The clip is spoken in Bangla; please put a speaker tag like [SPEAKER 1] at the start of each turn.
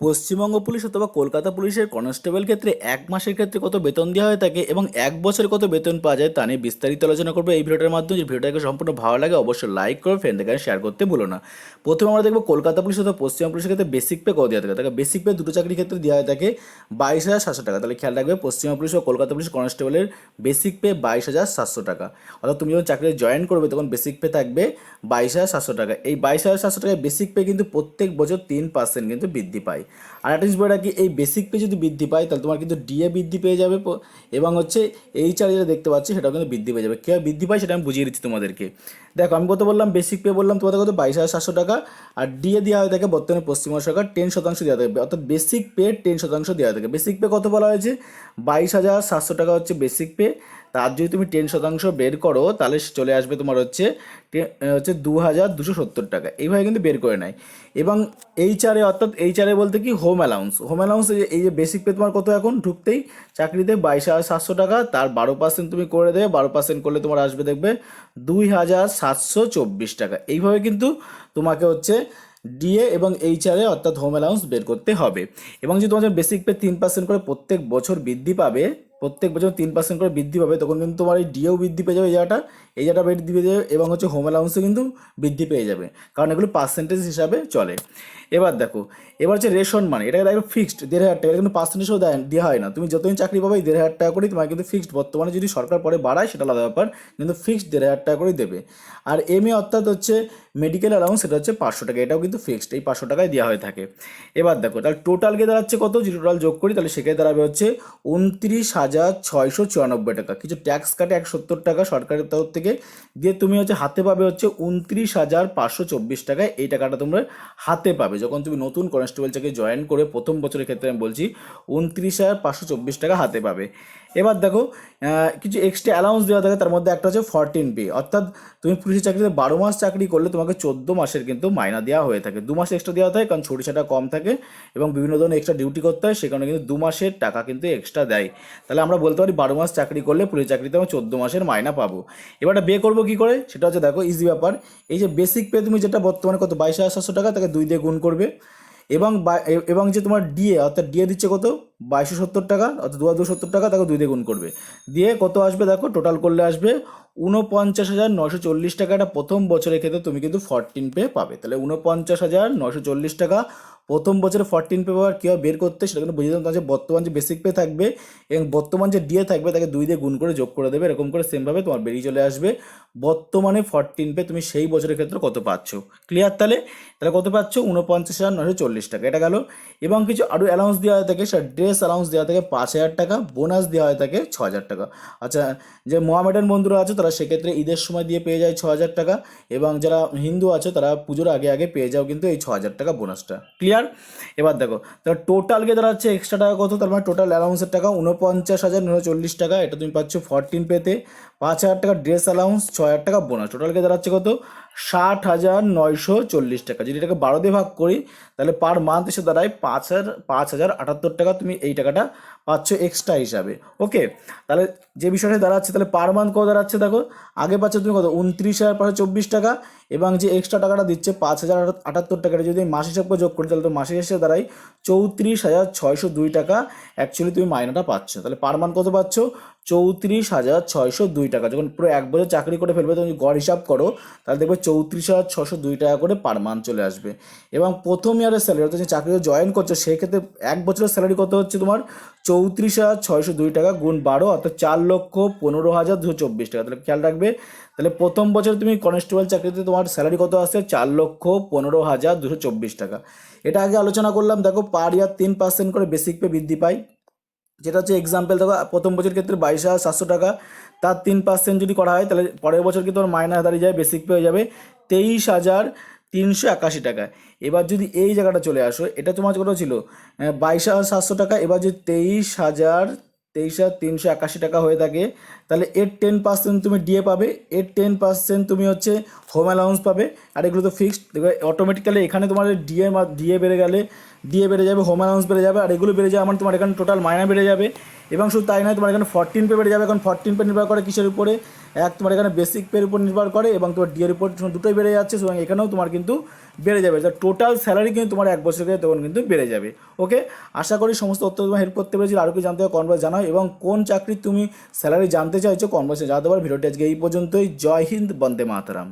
[SPEAKER 1] পশ্চিমবঙ্গ পুলিশ অথবা কলকাতা পুলিশের কনস্টেবল ক্ষেত্রে এক মাসের ক্ষেত্রে কত বেতন দেওয়া হয়ে থাকে এবং এক বছরে কত বেতন পাওয়া যায় তা নিয়ে বিস্তারিত আলোচনা করব এই ভিডিওটার মাধ্যমে। যে ভিডিওটাকে সম্পূর্ণ ভালো লাগে অবশ্যই লাইক করো ফ্রেন্ডদের কাছে শেয়ার করতে ভুলো না। প্রথমে আমরা দেখব কলকাতা পুলিশ অথবা পশ্চিমবঙ্গ পুলিশের ক্ষেত্রে বেসিক পে কত দেওয়া থাকে? তাকে বেসিক পে দুটো চাকরির ক্ষেত্রে দেওয়া হয়ে থাকে বাইশ হাজার সাতশো টাকা। তাহলে খেয়াল রাখবে পশ্চিমবঙ্গ পুলিশ ও কলকাতা পুলিশ কনস্টেবলের বেসিক পে বাইশ হাজার সাতশো টাকা। অর্থাৎ তুমি যখন চাকরিতে জয়েন করবে তখন বেসিক পে থাকবে বাইশ হাজার সাতশো টাকা। এই বাইশ হাজার সাতশো টাকায় বেসিক পে কিন্তু প্রত্যেক বছর তিন পার্সেন্ট কিন্তু বৃদ্ধি পায়। আর একটা জিনিস রাখি, এই বেসিক পে যদি বৃদ্ধি পায়, তাহলে তোমার কিন্তু ডিএ বৃদ্ধি পেয়ে যাবে এবং হচ্ছে এই চার যেটা দেখতে পাচ্ছি, সেটাও কিন্তু বৃদ্ধি পেয়ে যাবে। কীভাবে বৃদ্ধি পায়, সেটা আমি বুঝিয়ে দিচ্ছি তোমাদেরকে। দেখো, আমি কত বললাম? বেসিক পে বললাম, তোমাদের কত? বাইশ হাজার সাতশো টাকা। আর ডিএ দেওয়া হয়ে থাকে বর্তমানে পশ্চিমবঙ্গ সরকার টেন শতাংশ দেওয়া থাকে অর্থাৎ বেসিক পে টেন শতাংশ দেওয়া থাকে। বেসিক পে কত বলা হয়েছে? বাইশ হাজার সাতশো টাকা হচ্ছে বেসিক পে তার যদি তুমি টেন শতাংশ বের করো, তাহলে চলে আসবে তোমার হচ্ছে হচ্ছে দু হাজার দুশো সত্তর টাকা। এইভাবে কিন্তু বের করে নেয়। এবং এইচআরে অর্থাৎ এইচআরে বলতে কি হোম অ্যালাউন্স হোম অ্যালাউন্স এই যে বেসিক পে তোমার কত এখন? ঢুকতেই চাকরিতে বাইশ হাজার সাতশো টাকা, তার বারো পার্সেন্ট তুমি করে দেবে। বারো পার্সেন্ট করলে তোমার আসবে দেখবে দুই হাজার সাতশো চব্বিশ টাকা। এইভাবে কিন্তু তোমাকে হচ্ছে ডিএ এবং এইচআরএ অর্থাৎ হোম অ্যালাউন্স বের করতে হবে। এবং যদি তোমাদের বেসিক পে তিন পার্সেন্ট করে প্রত্যেক বছর বৃদ্ধি পাবে প্রত্যেক বছর তিন পার্সেন্ট করে বৃদ্ধি পাবে, তখন কিন্তু তোমার এই ডিএও বৃদ্ধি পেয়ে যাবে এই জায়গাটা। এই জায়গাটা বৃদ্ধি পেয়ে যাবে এবং হচ্ছে হোম অ্যালাউন্সও কিন্তু বৃদ্ধি পেয়ে যাবে। কারণ এগুলো পার্সেন্টেজ হিসাবে চলে। এবার দেখো, এবার হচ্ছে রেশন মানে এটাকে দেখো ফিক্সড দেড় হাজার টাকা কিন্তু পার্সেন্টেজও দেয়, দেওয়া হয় না। তুমি যতদিন চাকরি পাবে দেড় হাজার টাকা করেই তোমার কিন্তু ফিক্সড বর্তমানে যদি সরকার পরে বাড়ায় সেটা আলাদা ব্যাপার, কিন্তু ফিক্সড দেড় হাজার টাকা করেই দেবে। আর এম এ অর্থাৎ হচ্ছে মেডিকেল অ্যালাউন্স সেটা হচ্ছে পাঁচশো টাকা, এটাও কিন্তু ফিক্সড এই পাঁচশো টাকায় দেওয়া হয়ে থাকে। এবার দেখো, তাহলে টোটাল গিয়ে দাঁড়াচ্ছে কত? যদি টোটাল যোগ করি, তাহলে সেখানে দাঁড়াবে হচ্ছে উনত্রিশ হাজার ছয়শো চুরানব্বই টাকা। কিছু ট্যাক্স কাটে এক সত্তর টাকা সরকারের তরফ থেকে দিয়ে তুমি হচ্ছে হাতে পাবে হচ্ছে উনত্রিশ হাজার পাঁচশো চব্বিশ টাকায় এই টাকাটা তোমরা হাতে পাবে। যখন তুমি নতুন কনস্টেবল চাকরি জয়েন করে প্রথম বছরের ক্ষেত্রে আমি বলছি, উনত্রিশ হাজার পাঁচশো চব্বিশ টাকা হাতে পাবে। এবার দেখো কিছু এক্সট্রা অ্যালাউন্স দেওয়া থাকে, তার মধ্যে একটা হচ্ছে ফরটিন পে অর্থাৎ তুমি পুলিশের চাকরিতে বারো মাস চাকরি করলে তোমাকে চোদ্দ মাসের কিন্তু মাইনা দেওয়া হয়ে থাকে। দু মাস এক্সট্রা দেওয়া থাকে, কারণ ছাটা কম থাকে এবং বিভিন্ন ধরনের এক্সট্রা ডিউটি করতে হয় সেখানে কিন্তু দু মাসের টাকা কিন্তু এক্সট্রা দেয়। তাহলে আমরা বলতে পারি বারো মাস চাকরি করলে পুলিশ চাকরিতে আমরা চোদ্দ মাসের মাইনা পাবো। এবার বে করব কী করে? সেটা হচ্ছে দেখো ইজি ব্যাপার। এই যে বেসিক পে তুমি যেটা বর্তমানে কত? বাইশ হাজার সাতশো টাকা, তাকে দুই দিয়ে গুণ করবে। এবং এবং যে তোমার ডিএ অর্থাৎ ডিএ দিচ্ছে কত? বাইশশো সত্তর টাকা, অর্থাৎ দু হাজার সত্তর টাকা, তাকে দুই দিয়ে গুণ করবে। দিয়ে কত আসবে দেখো? টোটাল করলে আসবে উনপঞ্চাশ হাজার নশো চল্লিশ টাকাটা প্রথম বছরের ক্ষেত্রে তুমি কিন্তু ফরটিন পে পাবে। তাহলে উনপঞ্চাশ হাজার নশো চল্লিশ টাকা প্রথম বছরে ফরটিন পে পাওয়ার কীভাবে বের করতে সেটা কিন্তু বুঝিয়ে দিলাম। যে বর্তমান যে বেসিক পে থাকবে এবং বর্তমান যে ডিএ থাকবে তাকে দুই দিয়ে গুণ করে যোগ করে দেবে, এরকম করে সেমভাবে তোমার বেরিয়ে চলে আসবে। বর্তমানে ফরটিন পে তুমি সেই বছরের ক্ষেত্রে কত পাচ্ছ? ক্লিয়ার তাহলে? তাহলে কত পাচ্ছ? উনপঞ্চাশ হাজার নশো চল্লিশ টাকা। এটা গেল। এবং কিছু আরও অ্যালাউন্স দেওয়া হয়ে থাকে, সেটা ড্রেস অ্যালাউন্স দেওয়া থাকে, পাঁচ হাজার টাকা বোনাস দেওয়া হয়ে থাকে ছ হাজার টাকা। আচ্ছা যে মোহামেডান বন্ধুরা আছে, তারা সেক্ষেত্রে ঈদের সময় দিয়ে পেয়ে যায় ছ হাজার টাকা এবং যারা হিন্দু আছে তারা পুজোর আগে আগে পেয়ে যাও কিন্তু এই ছ হাজার টাকা বোনাসটা ক্লিয়ার এবার দেখো, তাহলে টোটাল গিয়ে দাঁড়াচ্ছে এক্সট্রা টাকা কত? তার মানে টোটাল অ্যালাউন্সের টাকা উনপঞ্চাশ হাজার চল্লিশ টাকা, এটা তুমি পাচ্ছ ফরটিন পেতে। পাঁচ হাজার টাকা ড্রেস অ্যালাউন্স ছ হাজার টাকা বোনাস টোটাল গিয়ে দাঁড়াচ্ছে কত? ষাট হাজার নয়শো চল্লিশ টাকা। যদি এটাকে বারো দিয়ে ভাগ করি, তাহলে পার মান্থ এসে দাঁড়ায় পাঁচ হাজার পাঁচ হাজার আটাত্তর টাকা তুমি এই টাকাটা পাচ্ছ এক্সট্রা হিসাবে। ওকে তাহলে যে বিষয়টা দাঁড়াচ্ছে, তাহলে পার মান্থ কত দাঁড়াচ্ছে দেখো? আগে পাচ্ছ তুমি কত? উনত্রিশ হাজার পাঁচশো চব্বিশ টাকা এবং যে এক্সট্রা টাকাটা দিচ্ছে পাঁচ হাজার আটাত্তর টাকাটা যদি মাস হিসাব যোগ করি, তাহলে তো মাসে হিসেবে দাঁড়াই চৌত্রিশ হাজার ছয়শো দুই টাকা। অ্যাকচুয়ালি তুমি মাইনাটা পাচ্ছ। তাহলে পার মান্থ কত পাচ্ছ? চৌত্রিশ হাজার ছয়শো দুই টাকা। যখন পুরো এক বছর চাকরি করে ফেলবে তুমি গড় হিসাব করো, তাহলে দেখবে চৌত্রিশ হাজার ছশো দুই টাকা করে পার মান্থ চলে আসবে। এবং প্রথম ইয়ারের স্যালারি অর্থাৎ যে চাকরিতে জয়েন করছ, সেক্ষেত্রে এক বছরের স্যালারি কত হচ্ছে তোমার? চৌত্রিশ হাজার ছয়শো দুই টাকা গুণ বারো, অর্থাৎ চার লক্ষ পনেরো হাজার দুশো চব্বিশ টাকা। তাহলে খেয়াল রাখবে, তাহলে প্রথম বছর তুমি কনস্টেবল চাকরিতে তোমার স্যালারি কত আসছে চার লক্ষ পনেরো হাজার দুশো চব্বিশ টাকা। এটা আগে আলোচনা করলাম, দেখো পার ইয়ার তিন পার্সেন্ট করে বেসিক পে বৃদ্ধি পায়। যেটা হচ্ছে এক্সাম্পল দেখো, প্রথম বছর ক্ষেত্রে বাইশ হাজার সাতশো টাকা, তার তিন পার্সেন্ট যদি করা হয়, তাহলে পরের বছর কিন্তু তোমার মাইনাস দাঁড়িয়ে যায় বেসিক পেয়ে যাবে তেইশ হাজার তিনশো একাশি টাকা এবার যদি এই জায়গাটা চলে আসো, এটা তোমার কত ছিল? বাইশ হাজার সাতশো টাকা, এবার যদি তেইশ হাজার তেইশ হাজার তিনশো একাশি টাকা হয়ে থাকে। তাহলে এর টেন পার্সেন্ট তুমি ডিএ পাবে। এর টেন পার্সেন্ট তুমি হচ্ছে হোম অ্যালাউন্স পাবে। আর এগুলো তো ফিক্সড অটোমেটিক্যালি এখানে তোমার ডিএ ডিএ বেড়ে গেলে ডিএ বেড়ে যাবে হোম অ্যালাউন্স বেড়ে যাবে, আর এগুলো বেড়ে যাবে আমার তোমার এখানে টোটাল মাইনা বেড়ে যাবে। এবং শুধু তাই নয়, তোমার এখানে ফরটিন পে বেড়ে যাবে। এখন ফরটিন পে নির্ভর করে কিসের উপরে? এক, তোমার এখানে বেসিক পের উপর নির্ভর করে এবং তোমার ডিএর উপর দুটোই বেড়ে যাচ্ছে, সুতরাং এখানেও তোমার কিন্তু বেড়ে যাবে। টোটাল স্যালারি কিন্তু তোমার এক বছর তখন কিন্তু বেড়ে যাবে। ওকে আশা করি সমস্ত তথ্য তোমার হেল্প করতে পেরেছি। আরও কি জানতে হবে কনভার্স জানাও। এবং কোন চাকরির তুমি স্যালারি জানতে চাইছো কনভার্সে জানাতে পারো। ভিডিওটি আজকে এই পর্যন্তই। জয় হিন্দ, বন্দে মাতারাম।